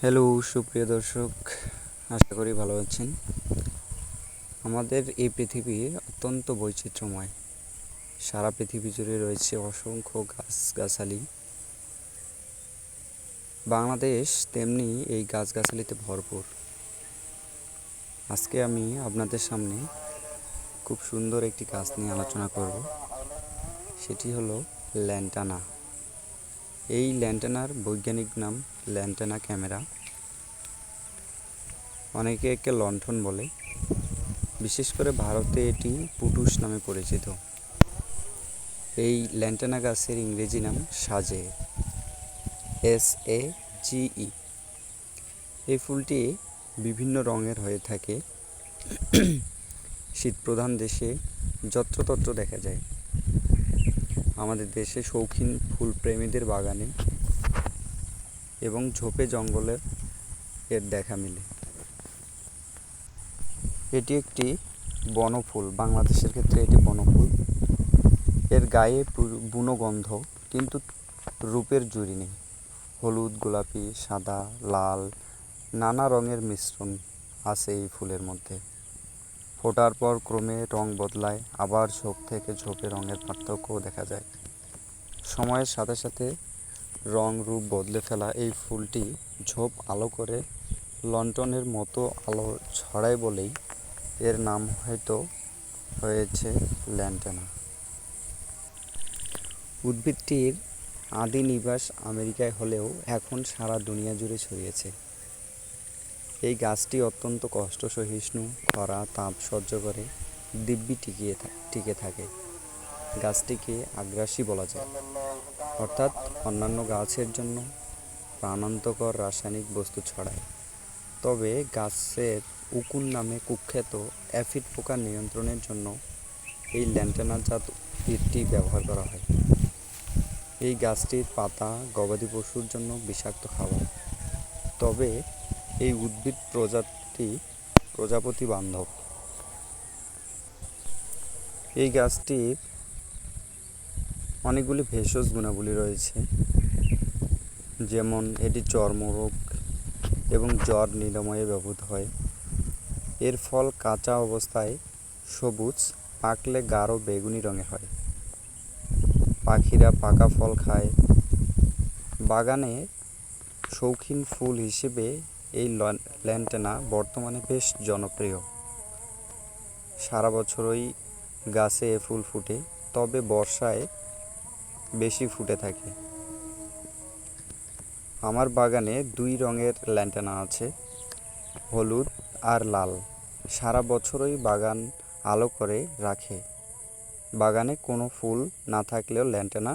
Hello সুপ্রিয় দর্শক, আশা করি ভালো আছেন। আমাদের এই পৃথিবী অত্যন্ত বৈচিত্র্যময়। সারা পৃথিবী জুড়ে রয়েছে অসংখ্য গাছগাছালি। বাংলাদেশ তেমনি এই গাছগাছালিতে ভরপুর। আজকে আমি আপনাদের সামনে খুব সুন্দর একটি গাছ নিয়ে আলোচনা করব। সেটি হলো ল্যান্টানা। এই ল্যান্টেনার বৈজ্ঞানিক নাম ল্যান্টেনা ক্যামেরা। অনেকে একে লণ্ঠন বলে। বিশেষ করে ভারতে এটি পুটুস নামে পরিচিত। এই ল্যান্টেনা গাছের ইংরেজি নাম সাজে। এস এ জিই এই ফুলটি বিভিন্ন রঙের হয়ে থাকে। শীতপ্রধান দেশে যত্রতত্র দেখা যায়। আমাদের দেশে শৌখিন ফুলপ্রেমীদের বাগানে এবং ঝোপে জঙ্গলে এর দেখা মিলে। এটি একটি বনফুল, বাংলাদেশের ক্ষেত্রে এটি বনফুল। এর গায়ে বুনো গন্ধ, কিন্তু রূপের জুড়ি নেই। হলুদ, গোলাপি, সাদা, লাল, নানা রঙের মিশ্রণ আছে এই ফুলের মধ্যে। ফোটার পর ক্রমে রং বদলায়, আবার ঝোপ থেকে ঝোপে রঙের পার্থক্যও দেখা যায়। সময়ের সাথে সাথে রং রূপ বদলে ফেলা এই ফুলটি ঝোপ আলো করে লন্ঠনের মতো আলো ছড়ায় বলেই এর নাম হয়তো হয়েছে ল্যান্টেনা। উদ্ভিদটির আদি নিবাস আমেরিকায় হলেও এখন সারা দুনিয়া জুড়ে ছড়িয়েছে। এই গাছটি অত্যন্ত কষ্ট সহিষ্ণু খরা, তাপ সহ্য করে, দিব্যি টিকিয়ে টিকে থাকে। গাছটিকে আগ্রাসী বলা যায়। অর্থাৎ অন্যান্য গাছের জন্য প্রাণান্তকর রাসায়নিক বস্তু ছড়ায়। তবে গাছের উকুন নামে কুখ্যাত অ্যাফিড পোকা নিয়ন্ত্রণের জন্য এই ল্যান্টেনাজাত উদ্ভিদটি ব্যবহার করা হয়। এই গাছটির পাতা গবাদি পশুর জন্য বিষাক্ত খাবার। তবে এই উদ্ভিদ প্রজাতি প্রজাপতি বান্ধব। এই গাছটির অনেকগুলি ভেষজ গুণাবলী রয়েছে, যেমন এটি চর্মরোগ এবং জ্বর নিরাময়ে ব্যবহৃত হয়। এর ফল কাঁচা অবস্থায় সবুজ, পাকলে গাঢ় বেগুনি রঙের হয়। পাখিরা পাকা ফল খায়। বাগানে শৌখিন ফুল হিসেবে এই ল্যান্টেনা বর্তমানে বেশ জনপ্রিয়। সারা বছরই গাছে ফুল ফুটে, তবে বর্ষায় বেশি ফুটে থাকে। আমার বাগানে দুই রঙের ল্যান্টেনা আছে, হলুদ আর লাল। সারা বছরই বাগান আলো করে রাখে। বাগানে কোনো ফুল না থাকলেও ল্যান্টেনা